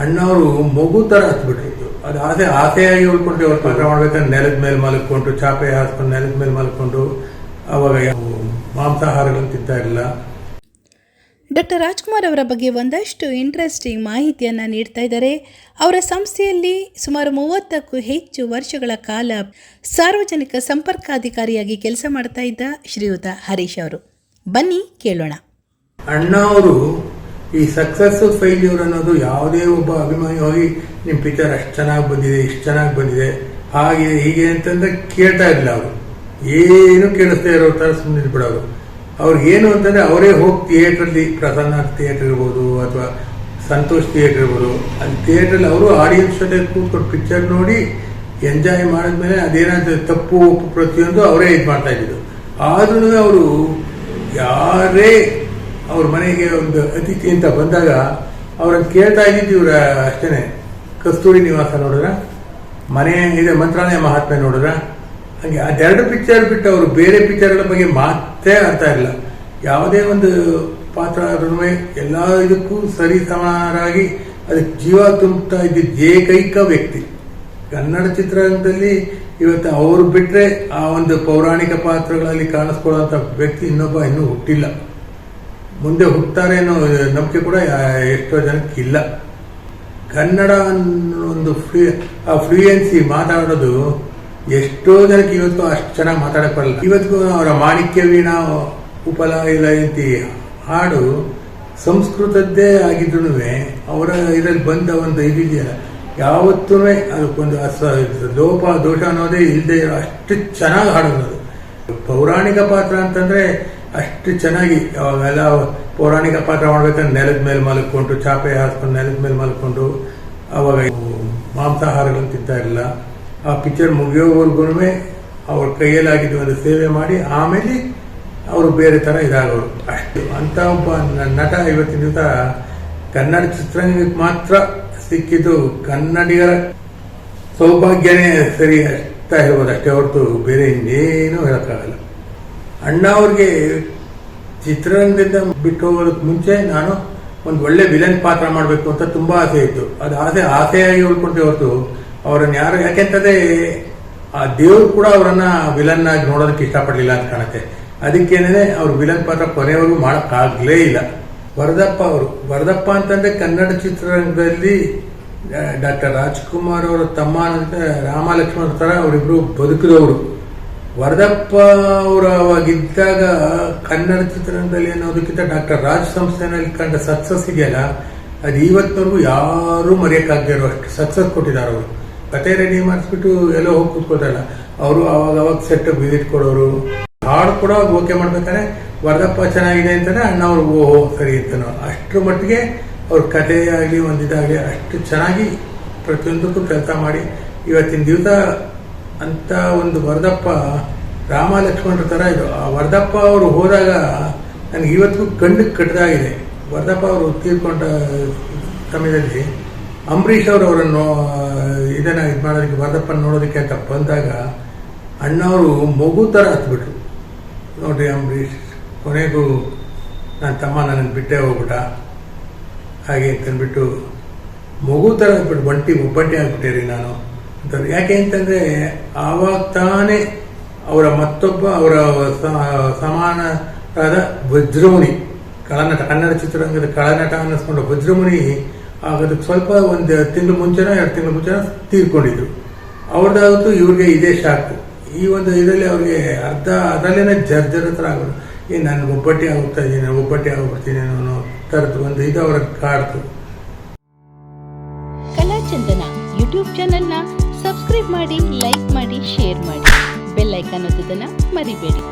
ಅಣ್ಣವರು ಮಗು ಥರ ಹತ್ಬಿಟ್ಟಿತ್ತು ಅದು ಆಸೆ ಆಸೆಯಾಗಿ ಉಳ್ಕೊಂಡು ಅವ್ರು ಪಾತ್ರ ಮಾಡ್ಬೇಕಂದ್ರೆ ನೆಲದ ಮೇಲೆ ಮಲಕೊಂಡು ಚಾಪೆ ಹಾಸ್ಕೊಂಡು ನೆಲದ ಮೇಲೆ ಮಲ್ಕೊಂಡು ಅವಾಗ ಮಾಂಸಾಹಾರಗಳನ್ನು ತಿಂತಾ ಇರಲಿಲ್ಲ. ಡಾಕ್ಟರ್ ರಾಜ್ಕುಮಾರ್ ಅವರ ಬಗ್ಗೆ ಒಂದಷ್ಟು ಇಂಟ್ರೆಸ್ಟಿಂಗ್ ಮಾಹಿತಿಯನ್ನು ನೀಡ್ತಾ ಇದ್ದಾರೆ. ಅವರ ಸಂಸ್ಥೆಯಲ್ಲಿ ಸುಮಾರು ಮೂವತ್ತಕ್ಕೂ ಹೆಚ್ಚು ವರ್ಷಗಳ ಕಾಲ ಸಾರ್ವಜನಿಕ ಸಂಪರ್ಕಾಧಿಕಾರಿಯಾಗಿ ಕೆಲಸ ಮಾಡ್ತಾ ಇದ್ದ ಶ್ರೀಯುತ ಹರೀಶ್ ಅವರು. ಬನ್ನಿ ಕೇಳೋಣ. ಅಣ್ಣ ಅವರು ಈ ಸಕ್ಸಸ್ ಫೈಲ್ಯೂರ್ ಅನ್ನೋದು ಯಾವುದೇ ಒಬ್ಬ ಅಭಿಮಾನಿ ಹೋಗಿ ನಿಮ್ಮ ಪಿಕ್ಚರ್ ಅಷ್ಟು ಚೆನ್ನಾಗಿ ಬಂದಿದೆ, ಇಷ್ಟು ಚೆನ್ನಾಗಿ ಬಂದಿದೆ. ಹಾಗೆ ಹೀಗೆ ಅಂತಂದ್ರೆ ಕೇಳ್ತಾ ಇರಲಿಲ್ಲ ಅವರು. ಏನು ಕೇಳಿಸ್ತಾ ಇರೋ ಥರ ಸುಮ್ಮನೆ ಬಿಡೋರು ಅವ್ರಿಗೆ ಏನು ಅಂತಂದ್ರೆ ಅವರೇ ಹೋಗಿ ಥಿಯೇಟ್ರಲ್ಲಿ ಪ್ರಸನ್ನ ಥಿಯೇಟರ್ ಇರ್ಬೋದು ಅಥವಾ ಸಂತೋಷ್ ಥಿಯೇಟರ್ ಇರ್ಬೋದು. ಅಲ್ಲಿ ಥಿಯೇಟ್ರಲ್ಲಿ ಅವರು ಆಡಿಯನ್ಸ್ ಜೊತೆ ಕೂತ್ಕೊಂಡು ಪಿಕ್ಚರ್ ನೋಡಿ ಎಂಜಾಯ್ ಮಾಡಿದ್ಮೇಲೆ ಅದೇನಾದ್ರು ತಪ್ಪು ಒಪ್ಪು ಪ್ರತಿಯೊಂದು ಅವರೇ ಇದು ಮಾಡ್ತಾ ಇದ್ದಿದ್ದು. ಆದ್ರೂ ಅವರು ಯಾರೇ ಅವ್ರ ಮನೆಗೆ ಒಂದು ಅತಿಥಿ ಅಂತ ಬಂದಾಗ ಅವ್ರನ್ನ ಕೇಳ್ತಾ ಇದ್ದಿದ್ದು ಇವರ ಅಷ್ಟೇನೆ. ಕಸ್ತೂರಿ ನಿವಾಸ ನೋಡಿದ್ರ? ಮನೆ ಇದೆ, ಮಂತ್ರಾಲಯ ಮಹಾತ್ಮೆ ನೋಡಿದ್ರ? ಹಾಗೆ ಅದೆರಡು ಪಿಕ್ಚರ್ ಬಿಟ್ಟು ಅವರು ಬೇರೆ ಪಿಕ್ಚರ್ಗಳ ಬಗ್ಗೆ ಮಾತೇ ಅರ್ಥ ಇಲ್ಲ ಯಾವುದೇ ಒಂದು ಪಾತ್ರ ಆದ್ರೂ ಎಲ್ಲ ಇದಕ್ಕೂ ಸರಿ ಸಮಾನರಾಗಿ ಅದಕ್ಕೆ ಜೀವ ತುಂಬುತ್ತಾ ಇದ್ದಿದ್ದ ಏಕೈಕ ವ್ಯಕ್ತಿ. ಕನ್ನಡ ಚಿತ್ರರಂಗದಲ್ಲಿ ಇವತ್ತು ಅವರು ಬಿಟ್ಟರೆ ಆ ಒಂದು ಪೌರಾಣಿಕ ಪಾತ್ರಗಳಲ್ಲಿ ಕಾಣಿಸ್ಕೊಳ್ಳುವಂತ ವ್ಯಕ್ತಿ ಇನ್ನೊಬ್ಬ ಇನ್ನೂ ಹುಟ್ಟಿಲ್ಲ. ಮುಂದೆ ಹೋಗ್ತಾರೆ ಅನ್ನೋ ನಂಬಿಕೆ ಕೂಡ ಎಷ್ಟೋ ಜನಕ್ಕೆ ಇಲ್ಲ. ಕನ್ನಡ ಒಂದು ಫ್ಲೂ ಆ ಫ್ಲೂಯೆನ್ಸಿ ಮಾತಾಡೋದು ಎಷ್ಟೋ ಜನಕ್ಕೆ ಇವತ್ತು ಅಷ್ಟು ಚೆನ್ನಾಗಿ ಮಾತಾಡಕ್ ಬರಲ್ಲ. ಇವತ್ತಿಗೂ ಅವರ ಮಾಣಿಕ್ಯ ವೀಣಾ ಉಪಲ ಇಲ್ಲ ರೀತಿ ಹಾಡು ಸಂಸ್ಕೃತದ್ದೇ ಆಗಿದ್ರು ಅವರ ಇದರಲ್ಲಿ ಬಂದ ಒಂದು ಇದಿದೆಯಲ್ಲ ಯಾವತ್ತೂ ಅದಕ್ಕೊಂದು ಅಸ, ಲೋಪ, ದೋಷ ಅನ್ನೋದೇ ಇಲ್ಲದೆ ಅಷ್ಟು ಚೆನ್ನಾಗಿ ಹಾಡೋದು ಪೌರಾಣಿಕ ಪಾತ್ರ ಅಂತಂದ್ರೆ ಅಷ್ಟು ಚೆನ್ನಾಗಿ ಅವಾಗೆಲ್ಲ ಪೌರಾಣಿಕ ಪಾತ್ರ ಮಾಡ್ಬೇಕಂದ್ರೆ ನೆಲದ ಮೇಲೆ ಮಲ್ಕೊಂಡು, ಚಾಪೆ ಹಾಸ್ಕೊಂಡು, ನೆಲದ ಮೇಲೆ ಮಲ್ಕೊಂಡು, ಅವಾಗ ಮಾಂಸಾಹಾರಗಳನ್ನು ತಿಂತಾ ಇರಲಿಲ್ಲ. ಆ ಪಿಕ್ಚರ್ ಮುಗಿಯೋವರೆಗೂ ಅವ್ರ ಕೈಯಲ್ಲಾಗಿದ್ದು ಒಂದು ಸೇವೆ ಮಾಡಿ, ಆಮೇಲೆ ಅವರು ಬೇರೆ ಥರ ಇದಾಗೋರು. ಅಷ್ಟು ಅಂತ ಒಬ್ಬ ನಟ ಇವತ್ತಿನ ದಿವಸ ಕನ್ನಡ ಚಿತ್ರರಂಗಕ್ಕೆ ಮಾತ್ರ ಸಿಕ್ಕಿದ್ದು ಕನ್ನಡಿಗರ ಸೌಭಾಗ್ಯನೇ ಸರಿ ಅಂತ ಹೇಳ್ಬೋದು. ಅಷ್ಟೇ ಹೊರತು ಬೇರೆ ಇನ್ನೇನು ಹೇಳಕ್ಕಾಗಲ್ಲ. ಅಣ್ಣ ಅವ್ರಿಗೆ ಚಿತ್ರರಂಗದಿಂದ ಬಿಟ್ಟು ಹೋಗೋದಕ್ಕೆ ಮುಂಚೆ ನಾನು ಒಂದು ಒಳ್ಳೆ ವಿಲನ್ ಪಾತ್ರ ಮಾಡಬೇಕು ಅಂತ ತುಂಬಾ ಆಸೆ ಇತ್ತು. ಅದು ಆಸೆ ಆಸೆಯಾಗಿ ಉಳ್ಕೊಂಡೆ ಹೊರತು ಅವರನ್ನು ಯಾರು ಯಾಕೆಂತದೆ ಆ ದೇವ್ರು ಕೂಡ ಅವರನ್ನ ವಿಲನ್ ಆಗಿ ನೋಡೋದಕ್ಕೆ ಇಷ್ಟಪಡಲಿಲ್ಲ ಅಂತ ಕಾಣುತ್ತೆ. ಅದಕ್ಕೇನೆ ಅವ್ರು ವಿಲನ್ ಪಾತ್ರ ಕೊನೆಯವರೆಗೂ ಮಾಡೋಕ್ಕಾಗಲೇ ಇಲ್ಲ. ವರದಪ್ಪ ಅವರು ವರದಪ್ಪ ಅಂತಂದ್ರೆ ಕನ್ನಡ ಚಿತ್ರರಂಗದಲ್ಲಿ ಡಾಕ್ಟರ್ ರಾಜ್ಕುಮಾರ್ ಅವರ ತಮ್ಮ ಅಂತ ರಾಮ ತರ ಅವರಿಬ್ರು ಬದುಕಿದವರು. ವರದಪ್ಪ ಅವರು ಅವಾಗಿದ್ದಾಗ ಕನ್ನಡ ಚಿತ್ರರಂಗದಲ್ಲಿ ಅನ್ನೋದಕ್ಕಿಂತ ಡಾಕ್ಟರ್ ರಾಜ್ ಸಂಸ್ಥೆನಲ್ಲಿ ಕಂಡ ಸಕ್ಸಸ್ ಇದೆಯಲ್ಲ, ಅದು ಇವತ್ತಿನವರೆಗೂ ಯಾರೂ ಮರೆಯಕ್ಕಾಗದೇ ಇರೋ ಅಷ್ಟು ಸಕ್ಸಸ್ ಕೊಟ್ಟಿದ್ದಾರೆ ಅವರು. ಕತೆ ರೆಡಿ ಮಾಡಿಸ್ಬಿಟ್ಟು ಎಲ್ಲೋ ಹೋಗಿ ಕೂತ್ಕೋತಾರಲ್ಲ ಅವರು ಅವಾಗ ಅವಾಗ ಸೆಟ್ ವಿಸಿಟ್ ಕೊಡೋರು. ಹಾಡು ಕೂಡ ಓಕೆ ಮಾಡ್ಬೇಕಾದ್ರೆ, ವರದಪ್ಪ ಚೆನ್ನಾಗಿದೆ ಅಂತಾನೆ ಅಣ್ಣ ಅವ್ರು, ಓಹೋ ಸರಿ ಅಂತನೋ. ಅಷ್ಟರ ಮಟ್ಟಿಗೆ ಅವ್ರ ಕಥೆ ಆಗಲಿ ಒಂದು ಇದಾಗಲಿ ಅಷ್ಟು ಚೆನ್ನಾಗಿ ಪ್ರತಿಯೊಂದಕ್ಕೂ ಕೆಲಸ ಮಾಡಿ ಇವತ್ತಿನ ದಿವಸ ಅಂತ ಒಂದು ವರದಪ್ಪ ರಾಮ ಲಕ್ಷ್ಮಣರ ಥರ ಇದು. ಆ ವರದಪ್ಪ ಅವರು ಹೋದಾಗ ನನಗೆ ಇವತ್ತಿಗೂ ಕಣ್ಣು ಕಟ್ಟದಾಗಿದೆ. ವರದಪ್ಪ ಅವರು ತೀರ್ಕೊಂಡ ಸಮಯದಲ್ಲಿ ಅಂಬರೀಷ್ ಅವರು ಅವರನ್ನು ಇದನ್ನು ಇದು ಮಾಡೋದಕ್ಕೆ, ವರದಪ್ಪನ ನೋಡೋದಕ್ಕೆ ಅಂತ ಬಂದಾಗ ಅಣ್ಣವರು ಮಗು ಥರ ಹತ್ಬಿಟ್ರು. ನೋಡ್ರಿ ಅಂಬರೀಷ್, ಕೊನೆಗೂ ನನ್ನ ತಮ್ಮ ನನ್ನನ್ನು ಬಿಟ್ಟೇ ಹೋಗ್ಬಿಟ್ಟ. ಹಾಗೆ ಅಂತಂದ್ಬಿಟ್ಟು ಮಗು ಥರ ಹತ್ಬಿಟ್ಟು ಒಂಟಿ ಒಬ್ಬಂಟಿ ಆಗ್ಬಿಟ್ಟೆ ನಾನು. ಅಂತ ಯಾಕೆ ಅಂತಂದ್ರೆ, ಆವಾಗ ತಾನೇ ಅವರ ಮತ್ತೊಬ್ಬ, ಅವರ ಸಮಾನರಾದ ವಜ್ರಮುನಿ ಕಳನಟ, ಕನ್ನಡ ಚಿತ್ರರಂಗದ ಕಳನಟ ಅನ್ನಿಸ್ಕೊಂಡ ವಜ್ರಮುನಿ ಆಗೋದಕ್ಕೆ ಸ್ವಲ್ಪ ಒಂದು ತಿಂಗಳು ಮುಂಚೆನ, ಎರಡು ತಿಂಗಳು ಮುಂಚೆನ ತೀರ್ಕೊಂಡಿದ್ರು. ಅವ್ರದ್ದಾವತ್ತು ಇವ್ರಿಗೆ ಇದೇ ಶಾಕು. ಈ ಒಂದು ಇದರಲ್ಲಿ ಅವ್ರಿಗೆ ಅರ್ಧ, ಅದರಲ್ಲೇನೆ ಜರ್ಜರ ಥರ ಆಗೋದು. ಏ, ನಾನು ಒಬ್ಬಟ್ಟಿ ಆಗೋಗ್ತಾ ಇದ್ದೀನಿ ಒಬ್ಬಟ್ಟಿ ಆಗ್ಬಿಡ್ತೀನಿ ಅನ್ನೋ ಥರದ್ದು ಒಂದು ಇದು ಅವ್ರಿಗೆ ಕಾಡ್ತು ಕಲಾಚಂದನ ಯೂಟ್ಯೂಬ್ ಚಾನೆಲ್ನ ಸಬ್ಸ್ಕ್ರೈಬ್ ಮಾಡಿ ಲೈಕ್ ಮಾಡಿ ಶೇರ್ ಮಾಡಿ. ಬೆಲ್ ಐಕಾನ್ ಒತ್ತೋದನ್ನು ಮರಿಬೇಡಿ.